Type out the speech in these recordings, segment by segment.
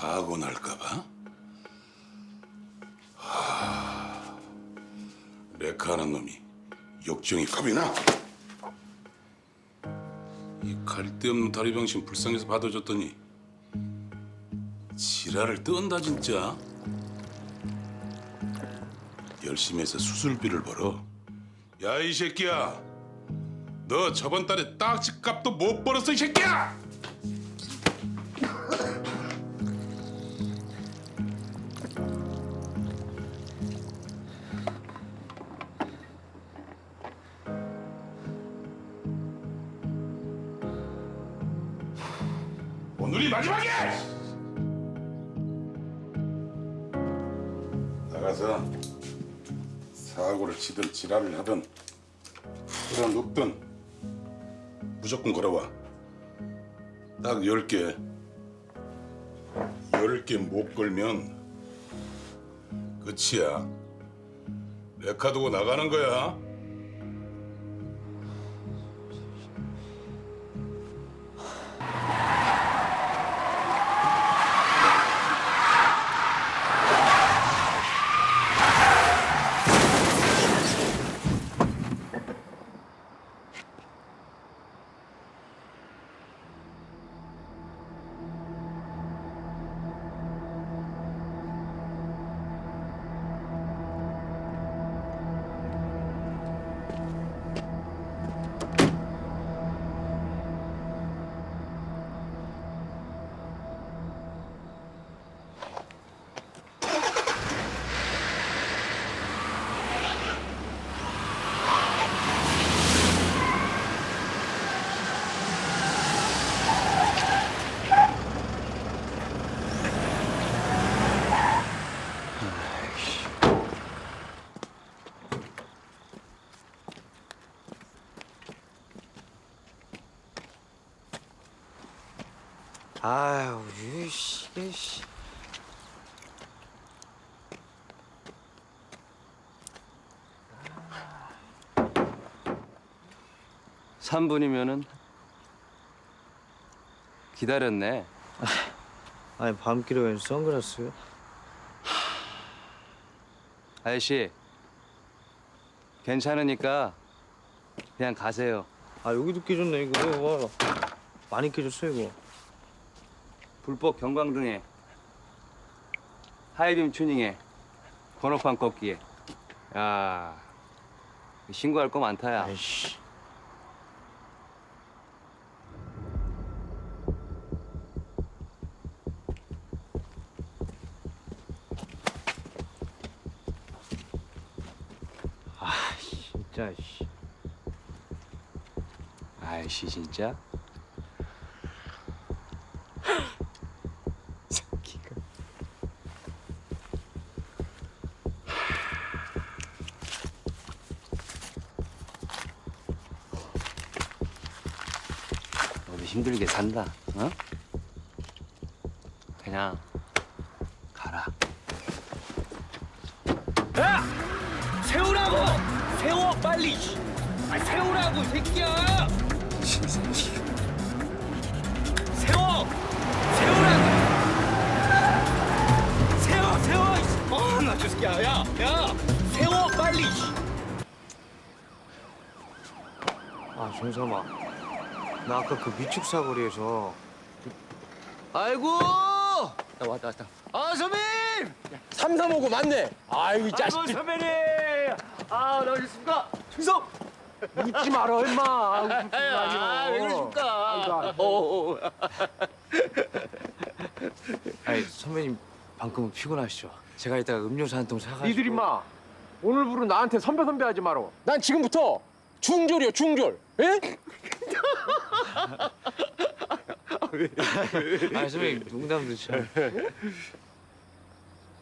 사고 날까봐? 하... 레카하는 놈이 욕정이 겁이 나. 이 갈데 없는 다리 병신 불쌍해서 받아줬더니 지랄을 뜬다 진짜. 열심히 해서 수술비를 벌어. 야 이 새끼야, 너 저번 달에 딱지값도 못 벌었어 이 새끼야! 오늘이 마지막이야! 나가서 사고를 치든 지랄을 하든 풀어 눕든 무조건 걸어와. 딱 열 개. 열 개 못 걸면 끝이야. 레카 두고 나가는 거야. 3분이면은 기다렸네. 아, 아니 밤길에 웬 선글라스? 아저씨 괜찮으니까 그냥 가세요. 아 여기도 끼졌네 이거 와 많이 끼졌어 이거 불법 경광등에 하이빔 튜닝에 번호판 꺾기에 야 신고할 거 많다야. 아이씨 진짜 씨. 아이씨 진짜. 새끼가. 너도 힘들게 산다. 어? 그냥 가라. 야! 세우라고! 세워 빨리! 아 세우라고 이 새끼야! 세워! 세우라고! 세워 세워! 어나 저 새끼야 야! 야! 세워 빨리! 아 정삼아. 나 아까 그 미축 사거리에서 아이고! 나 왔다 왔다. 아 선배님! 3359 맞네. 아이고 이 자식. 아이고 선배님! 아 나오셨습니까? 충성! 웃지 마라 임마. 아, 웃지 마요. 아왜 그러십니까? 어, 어. 아니 선배님 방금은 피곤하시죠? 제가 이따가 음료수 한 통 사가지고. 니들 임마 오늘부로 나한테 선배 선배 하지 마라 난 지금부터 중졸이요 중졸. 예? 아니 선배님 농담도 참.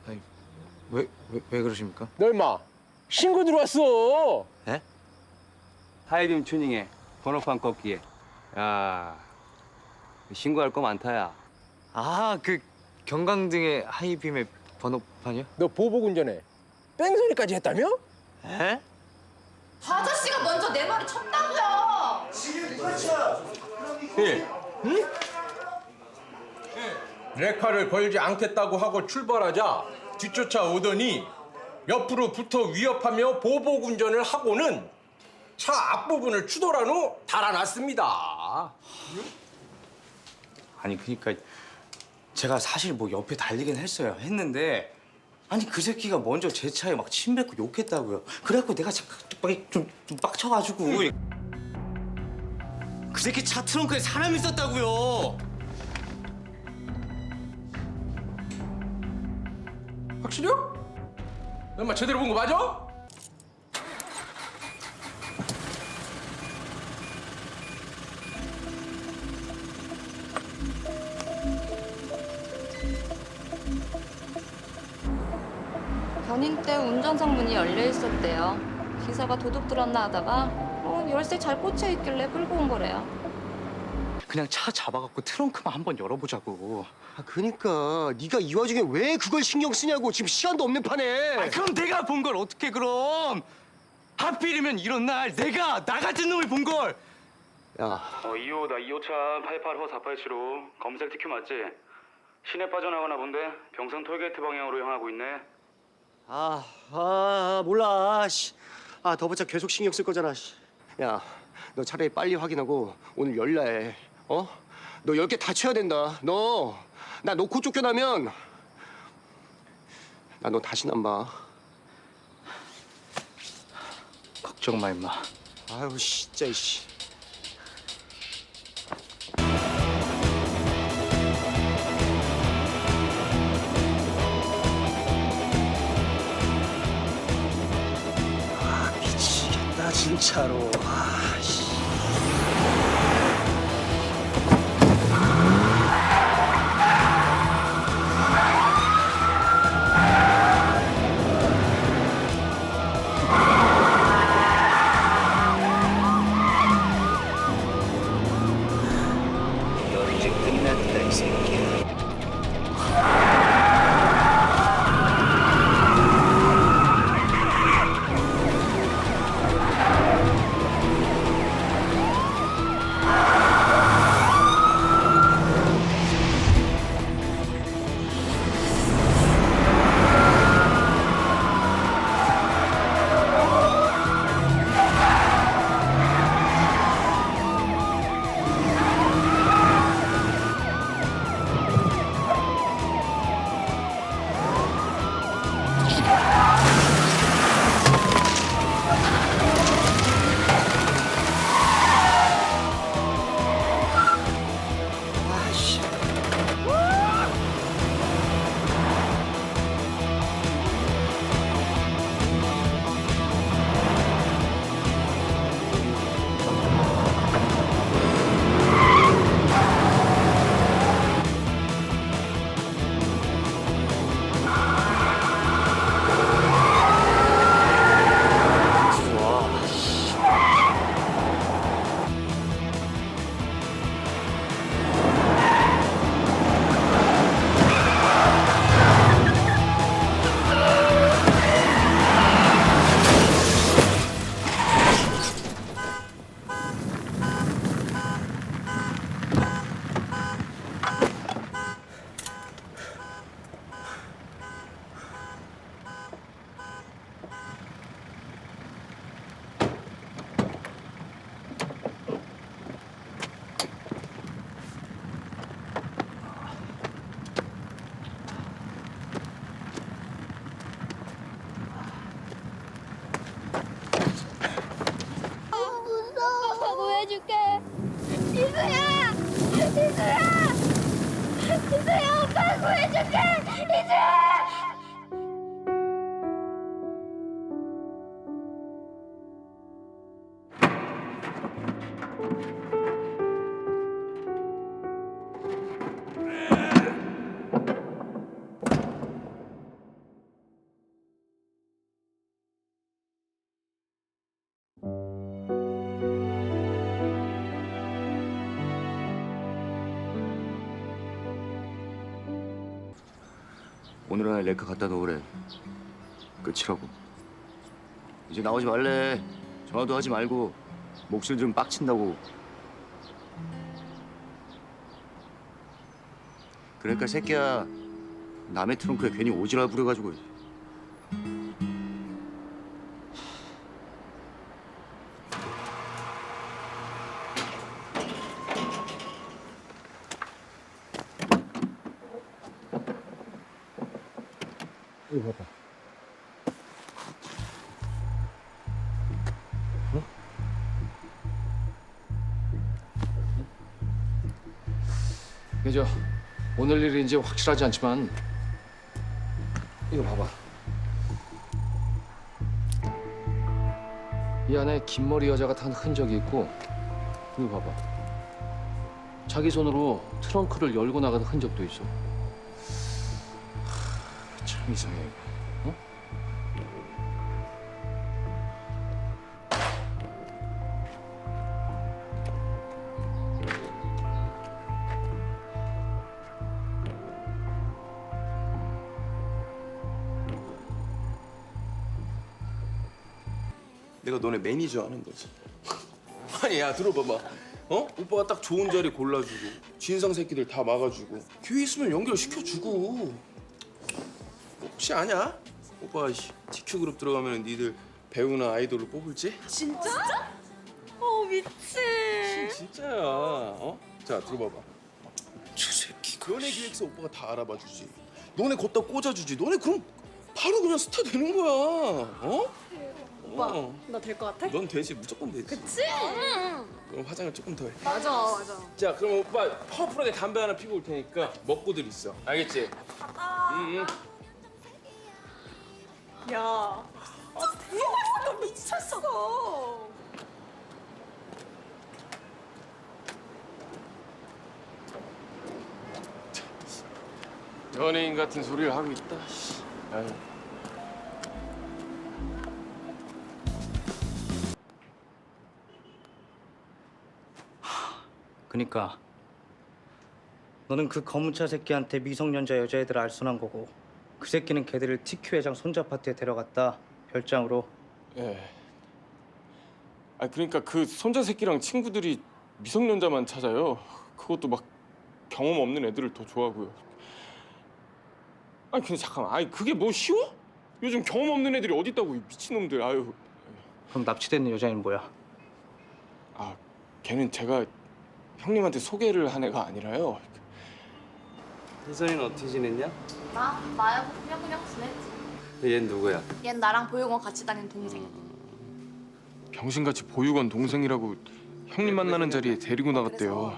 아니 왜 왜 왜 그러십니까? 너 임마 신고 들어왔어. 에? 하이빔 튜닝에 번호판 꺾기에 야 신고할 거 많다야. 아 그 경광등의 하이빔의 번호판이요? 너 보복 운전해. 뺑소니까지 했다며? 에? 아저씨가 먼저 내 말을 쳤다고요. 레카를 걸지 않겠다고 하고 출발하자 뒤쫓아 오더니 옆으로 붙어 위협하며 보복 운전을 하고는 차 앞부분을 추돌한 후 달아났습니다. 아니 그니까 제가 사실 뭐 옆에 달리긴 했어요. 했는데 아니 그 새끼가 먼저 제 차에 막 침 뱉고 욕했다고요. 그래갖고 내가 잠깐 좀, 좀 빡쳐가지고 그 새끼 차 트렁크에 사람 있었다고요. 확실해요? 엄마 제대로 본 거 맞아? 견인 때 운전석 문이 열려 있었대요. 기사가 도둑 들었나 하다가 어, 열쇠 잘 꽂혀 있길래 끌고 온 거래요. 그냥 차 잡아갖고 트렁크만 한번 열어보자고. 아, 그니까 네가 이 와중에 왜 그걸 신경 쓰냐고 지금 시간도 없는 판에. 아, 그럼 내가 본 걸 어떻게 그럼? 하필이면 이런 날 내가 나 같은 놈을 본 걸. 야, 어, 2호 나 2호차 885 487호 검색 TQ 맞지? 시내 빠져나가나 본데 병선 톨게이트 방향으로 향하고 있네. 아, 아 몰라. 씨. 아 더보자 계속 신경 쓸 거잖아. 씨. 야, 너 차라리 빨리 확인하고 오늘 열나해. 어? 너 열 개다 쳐야 된다. 너 나 놓고 쫓겨나면 나 너 다시 안 봐. 걱정 마 임마. 아유 진짜 씨. 아 미치겠다 진짜로. 아 이수 오늘 안에 레카 갖다 놓으래. 끝이라고. 이제 나오지 말래. 전화도 하지 말고 목소리 좀 빡친다고. 그러니까 새끼야 남의 트렁크에 괜히 오지랖 부려가지고 그죠? 오늘 일인지 확실하지 않지만 이거 봐봐. 이 안에 긴 머리 여자가 탄 흔적이 있고 이거 봐봐. 자기 손으로 트렁크를 열고 나간 흔적도 있어. 하, 참 이상해 내가 너네 매니저 하는 거지. 아니 야 들어봐봐. 어? 오빠가 딱 좋은 자리 골라주고 진상 새끼들 다 막아주고 기회 있으면 연결시켜주고 혹시 아냐? 오빠가 씨, TQ 그룹 들어가면 니들 배우나 아이돌로 뽑을지? 진짜? 어 미친. 진짜야. 어? 자 들어봐봐. 저 새끼. 너네 기획사 오빠가 다 알아봐 주지. 너네 걷다 꽂아주지. 너네 그럼 바로 그냥 스타 되는 거야. 어? 오빠, 나될 것 같아? 넌 되지 무조건 되지. 그치? 그럼 화장을 조금 더 해. 맞아 맞아. 자, 그럼 오빠 파워풀하게 담배 하나 피고 올 테니까 먹고들 있어. 알겠지? 응, 응. 야. 아 대박 미쳤어. 연예인 같은 소리를 하고 있다. 씨. 아유. 그니까 너는 그 검은차 새끼한테 미성년자 여자애들 알선한 거고 그 새끼는 걔들을 TQ 회장 손자 파티에 데려갔다 별장으로 예. 아 그러니까 그 손자 새끼랑 친구들이 미성년자만 찾아요. 그것도 막 경험 없는 애들을 더 좋아하고요. 아니 근데 잠깐만, 아니 그게 뭐 쉬워? 요즘 경험 없는 애들이 어디 있다고 이 미친놈들. 아유. 그럼 납치된 여자애는 뭐야? 아 걔는 제가 형님한테 소개를 한 애가 아니라요. 혜선이는 어떻게 지냈냐? 나 나하고 그냥 그냥 지냈지. 얘는 누구야? 얜 나랑 보육원 같이 다니는 동생. 병신같이 보육원 동생이라고 형님 만나는 자리에 데리고 나갔대요.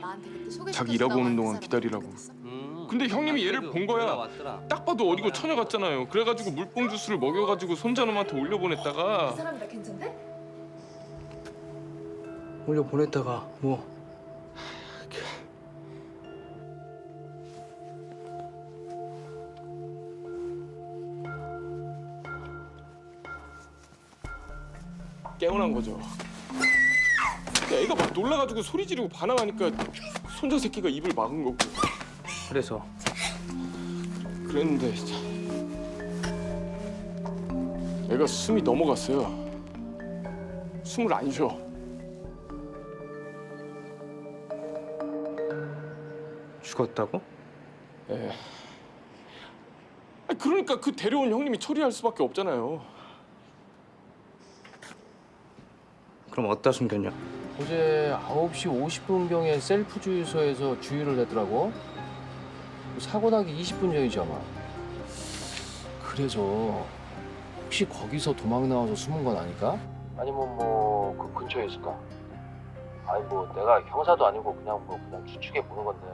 자기 일하고 오는 동안 기다리라고. 음. 근데 형님이 얘를 본 거야. 왔더라. 딱 봐도 어리고 처녀 같잖아요. 그래가지고 물뽕 주스를 먹여가지고 손자놈한테 올려보냈다가 사람들 괜찮대? 올려 보냈다가 뭐 깨어난 거죠. 애가 막 놀라가지고 소리 지르고 반항하니까 손자 새끼가 입을 막은 거고 그래서 그랬는데 참, 애가 숨이 넘어갔어요. 숨을 안 쉬어. 죽었다고? 예. 아, 그러니까 그 데려온 형님이 처리할 수밖에 없잖아요. 그럼 어디다 숨겼냐? 어제 9시 50분경에 셀프 주유소에서 주유를 했더라고. 사고 나기 20분 전이죠 아마. 그래서 혹시 거기서 도망 나와서 숨은 건 아닐까? 아니면 뭐 그 근처에 있을까? 아니 뭐 내가 형사도 아니고 그냥 뭐 그냥 추측해 보는 건데.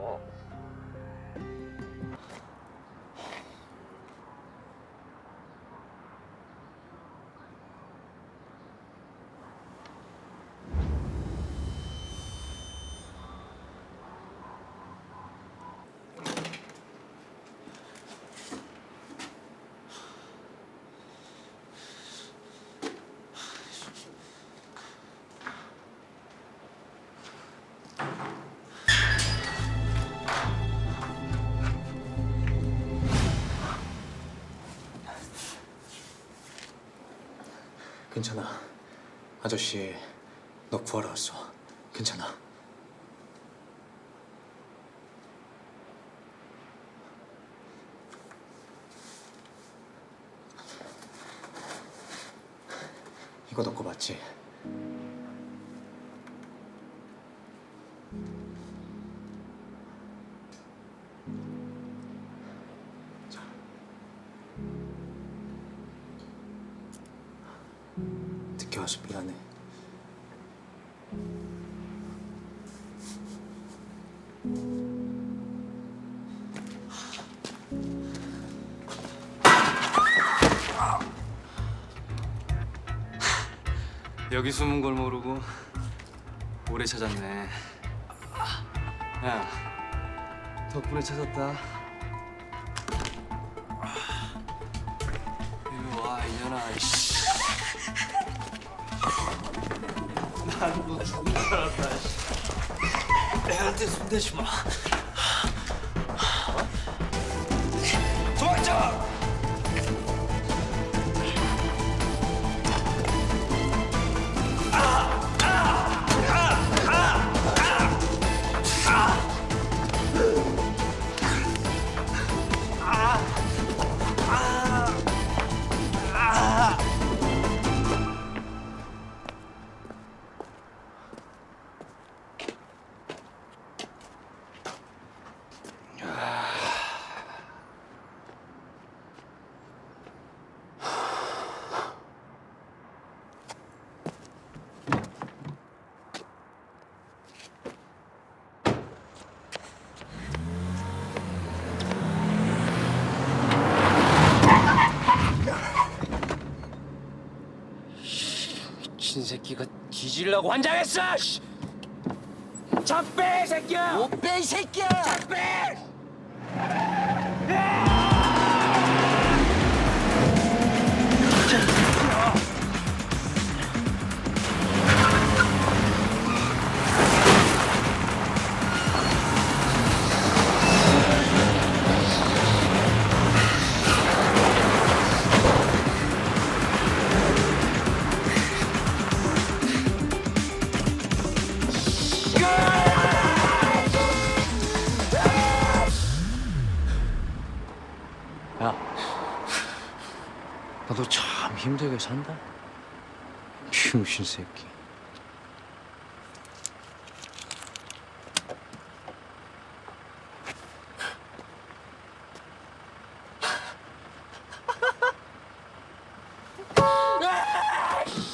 괜찮아. 아저씨, 너 구하러 왔어. 괜찮아. 이거 넣고 맞지? 여기 숨은 걸 모르고 오래 찾았네. 야, 덕분에 찾았다. 이리 와, 이년아. 난너 죽은 줄 알았다. 씨. 애한테 손대지 마. 새끼가 뒤질라고 환장했어! 씨! 잡배 새끼야! 못빼 새끼야! 잡배! 산다. 병신 새끼.